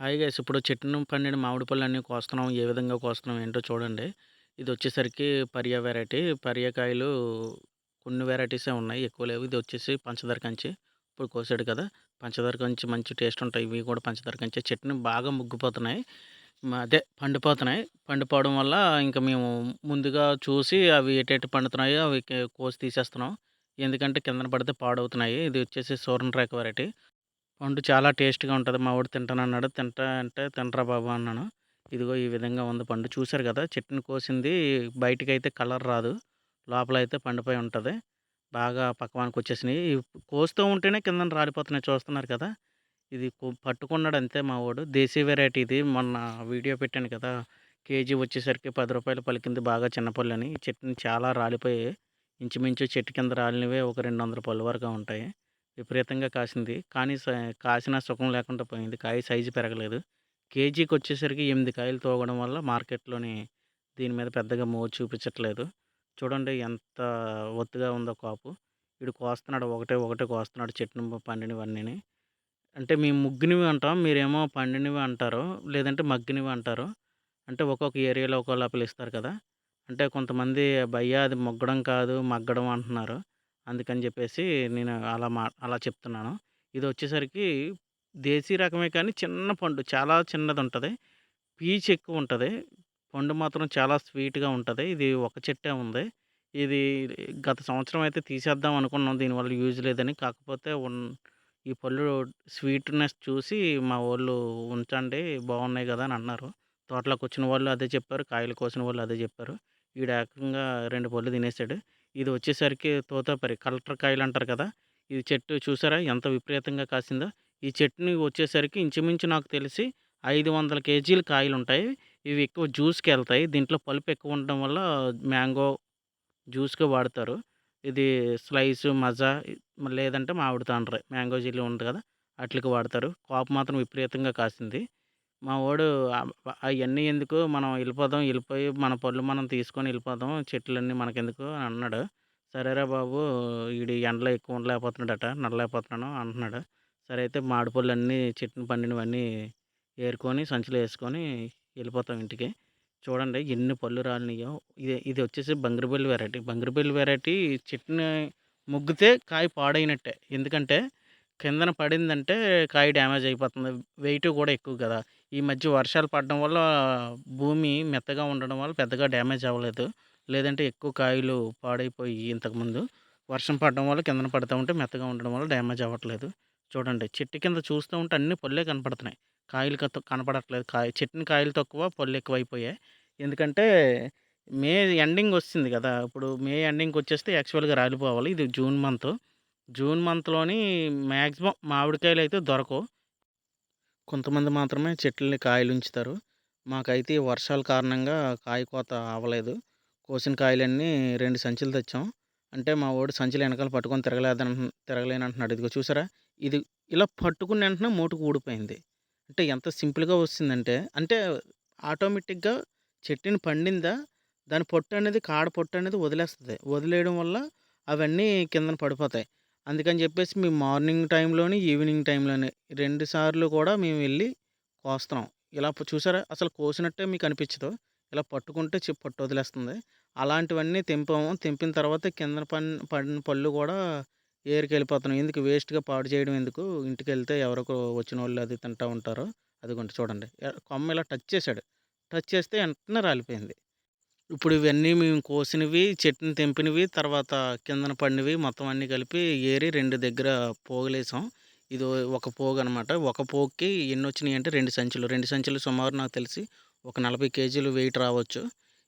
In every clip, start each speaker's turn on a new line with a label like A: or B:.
A: Hi guys ఇప్పుడు చెట్టును పండిన మామిడి పళ్ళు అన్నీ కోస్తున్నాం. ఏ విధంగా కోస్తున్నాం ఏంటో చూడండి. ఇది వచ్చేసరికి పరియా వెరైటీ. పర్యాకాయలు కొన్ని వెరైటీసే ఉన్నాయి. ఎక్కువ లేవు. ఇది వచ్చేసి పంచదార కంచి. ఇప్పుడు కోసాడు కదా! పంచదార కంచి మంచి టేస్ట్ ఉంటాయి. ఇవి కూడా పంచదార కంచి. చెట్టుని బాగా ముగ్గిపోతున్నాయి. అదే పండిపోతున్నాయి. పండిపోవడం వల్ల ఇంకా మేము ముందుగా చూసి అవి ఎటెటు పండుతున్నాయో అవి కోసి తీసేస్తున్నాం. ఎందుకంటే కిందన పడితే పాడవుతున్నాయి. ఇది వచ్చేసి సూర్ణ రేఖ వెరైటీ. పండు చాలా టేస్ట్‌గా ఉంటుంది మా వోడు తింటానన్నాడు. తింటా అంటే తినరా బాబు అన్నాను. ఇదిగో ఈ విధంగా ఉంది పండు. చూశారు కదా! చెట్టుని కోసింది బయటికి అయితే కలర్ రాదు. లోపల అయితే పండుపై ఉంటుంది బాగా పక్వానికి వచ్చేసినాయి కోస్తూ ఉంటేనే కిందన రాలిపోతున్నాయి చూస్తున్నారు కదా! ఇది పట్టుకున్నాడు అంతే మా వాడు దేశీ వెరైటీ ఇది. మొన్న వీడియో పెట్టాను కదా! కేజీ వచ్చేసరికి పది రూపాయలు పలికింది బాగా చిన్న పళ్ళని. చెట్టుని చాలా రాలిపోయాయి. ఇంచుమించు చెట్టు కింద రాలినవే ఒక 200 పళ్ళు వరకు ఉంటాయి. విపరీతంగా కాసింది. కానీ స సుఖం లేకుండా పోయింది. కాయ సైజు పెరగలేదు. కేజీకి వచ్చేసరికి ఎనిమిది కాయలు తోగడం వల్ల మార్కెట్‌లోని దీని మీద పెద్దగా మోజు చూపించట్లేదు. చూడండి ఎంత ఒత్తుగా ఉందో కాపు. వీడు కోస్తున్నాడు ఒకటే ఒకటే కోస్తున్నాడు చెట్టున పండినవన్నీ అంటే మేము ముగ్గునివి అంటాం. మీరేమో పండినవి అంటారు. లేదంటే మగ్గినవి అంటారు. అంటే ఒక్కొక్క ఏరియాలో ఒక్కోలా పిలుస్తారు కదా! అంటే కొంతమంది భయ్యా అది మొగ్గడం కాదు మగ్గడం అంటున్నారు. అందుకని చెప్పేసి నేను అలా మా అలా చెప్తున్నాను. ఇది వచ్చేసరికి దేశీ రకమే కానీ చిన్న పండు చాలా చిన్నది ఉంటుంది పీచు ఎక్కువ ఉంటుంది పండు మాత్రం చాలా స్వీట్‌గా ఉంటుంది ఇది ఒక చెట్టే ఉంది. ఇది గత సంవత్సరం అయితే తీసేద్దాం అనుకున్నాం. దీనివల్ల యూజ్ లేదని. కాకపోతే ఈ పళ్ళు స్వీట్‌నెస్ చూసి మా వాళ్ళు ఉంచండి బాగున్నాయి కదా! అని అన్నారు. తోటలోకి వచ్చిన వాళ్ళు అదే చెప్పారు. కాయలు కోసిన వాళ్ళు అదే చెప్పారు. ఈడు ఏకంగా రెండు పళ్ళు తినేసాడు. ఇది వచ్చేసరికి తోతాపరి కలెక్టర్ కాయలు అంటారు కదా! ఇది చెట్టు చూసారా ఎంత విపరీతంగా కాసిందో. ఈ చెట్టుని వచ్చేసరికి ఇంచుమించు నాకు తెలిసి 500 కేజీలు కాయలుంటాయి. ఇవి ఎక్కువ జ్యూస్కి వెళ్తాయి దీంట్లో పలుపు ఎక్కువ ఉండడం వల్ల మ్యాంగో జ్యూస్‌గా వాడతారు. ఇది స్లైస్ మజా లేదంటే మామిడి తాండ్రే మ్యాంగో జిల్లీ ఉంది కదా! అట్లకి వాడతారు. కాపు మాత్రం విపరీతంగా కాసింది. మా వాడు అవన్నీ ఎందుకు మనం వెళ్ళిపోదాం వెళ్ళిపోయి మన పళ్ళు మనం తీసుకొని వెళ్ళిపోదాం చెట్లన్నీ మనకెందుకు అని అన్నాడు. సరేరా బాబు వీడి ఎండలో ఎక్కువ ఉండలేకపోతున్నాడట. నడలేకపోతున్నాను అంటున్నాడు. సరే అయితే మామిడి పళ్ళన్నీ చెట్టును పండినవన్నీ ఏరుకొని సంచిలో వేసుకొని వెళ్ళిపోతాం ఇంటికి. చూడండి ఎన్ని పళ్ళు రాలినాయో. ఇది ఇది వచ్చేసి బంగిరిపల్లి వెరైటీ. బంగిరిపల్లి వెరైటీ చెట్టుని ముగ్గితే కాయ పాడైనట్టే. ఎందుకంటే కిందన పడిందంటే కాయ డ్యామేజ్ అయిపోతుంది. వెయిట్ కూడా ఎక్కువ కదా! ఈ మధ్య వర్షాలు పడడం వల్ల భూమి మెత్తగా ఉండడం వల్ల పెద్దగా డ్యామేజ్ అవ్వలేదు. లేదంటే ఎక్కువ కాయలు పాడైపోయి ఇంతకుముందు. వర్షం పడడం వల్ల కిందన పడతా ఉంటే మెత్తగా ఉండడం వల్ల డ్యామేజ్ అవ్వట్లేదు. చూడండి చెట్టు కింద చూస్తూ ఉంటే అన్ని పొల్లే కనపడుతున్నాయి. కాయలు కనపడట్లేదు. కాయ చెట్టుని కాయలు తక్కువ పొల్లు ఎక్కువైపోయాయి. ఎందుకంటే మే ఎండింగ్ వస్తుంది కదా! ఇప్పుడు మే ఎండింగ్‌కొచ్చేస్తే యాక్చువల్‌గా రాలిపోవాలి. ఇది జూన్ మంత్. జూన్ మంత్‌లోని మ్యాక్సిమమ్ మామిడికాయలు అయితే దొరకవు. కొంతమంది మాత్రమే చెట్లని కాయలు ఉంచుతారు మాకైతే వర్షాల కారణంగా కాయ కోత అవ్వలేదు. కోసిన కాయలన్నీ రెండు సంచులు తెచ్చాం. అంటే మా వోడు సంచులు వెనకాల పట్టుకొని తిరగలేదన్ తిరగలేనంటున్నాడు. ఇదిగో చూసారా? ఇది ఇలా పట్టుకున్న వెంటనే మోటుకు ఊడిపోయింది. అంటే ఎంత సింపుల్‌గా వచ్చిందంటే అంటే ఆటోమేటిక్‌గా చెట్టుని పండిందా దాని పొట్టు అనేది కాడ పొట్టు అనేది వదిలేస్తుంది వదిలేయడం వల్ల అవన్నీ కిందన పడిపోతాయి. అందుకని చెప్పేసి మేము మార్నింగ్ టైంలోని, ఈవినింగ్ టైంలోని రెండు సార్లు కూడా మేము వెళ్ళి కోస్తున్నాం. ఇలా చూసారా? అసలు కోసినట్టే మీకు అనిపించదు. ఇలా పట్టుకుంటే చె పట్టు వదిలేస్తుంది. అలాంటివన్నీ తెంపాము. తెంపిన తర్వాత కిందన పన్ పడిన పళ్ళు కూడా ఏరుకెళ్ళిపోతున్నాయి. ఎందుకు వేస్ట్‌గా పాడు చేయడం ఎందుకు? ఇంటికెళ్తే ఎవరికో వచ్చినోళ్ళు అది తింటా అది అదిగోండి చూడండి. కొమ్మ ఇలా టచ్ చేసాడు. టచ్ చేస్తే వెంటనే రాలిపోయింది. ఇప్పుడు ఇవన్నీ మేము కోసినవి, చెట్టుని తెంపినవి, తర్వాత కిందన పడినవి మొత్తం అన్నీ కలిపి ఏరి రెండు దగ్గర పోగులేసాం. ఇది ఒక పోగు అనమాట ఒక పోగుకి ఎన్నొచ్చినాయంటే 2 సంచులు. రెండు సంచులు సుమారు నాకు తెలిసి ఒక 40 కేజీలు వెయిట్ రావచ్చు.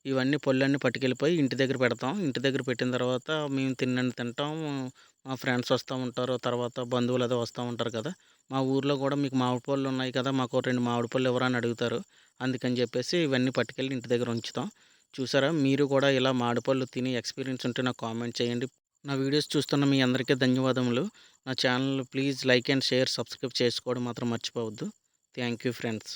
A: ఇవన్నీ పళ్ళన్నీ పట్టుకెళ్ళిపోయి ఇంటి దగ్గర పెడతాం. ఇంటి దగ్గర పెట్టిన తర్వాత మేము తిన్నండి తింటాం. మా ఫ్రెండ్స్ వస్తూ ఉంటారు. తర్వాత బంధువులు అదే వస్తూ ఉంటారు కదా! మా ఊర్లో కూడా మీకు మామిడి పళ్ళు ఉన్నాయి కదా! మాకు రెండు మామిడి పళ్ళు ఇవ్వరా అని అడుగుతారు. అందుకని చెప్పేసి ఇవన్నీ పట్టుకెళ్ళి ఇంటి దగ్గర ఉంచుతాం. చూసారా? మీరు కూడా ఇలా మామిడిపళ్ళు తిని ఎక్స్‌పీరియన్స్ ఉంటే నాకు కామెంట్ చేయండి. నా వీడియోస్ చూస్తున్న మీ అందరికీ ధన్యవాదములు. నా channel please like and share, subscribe చేసుకోవడం మాత్రం మర్చిపోవద్దు. Thank you friends.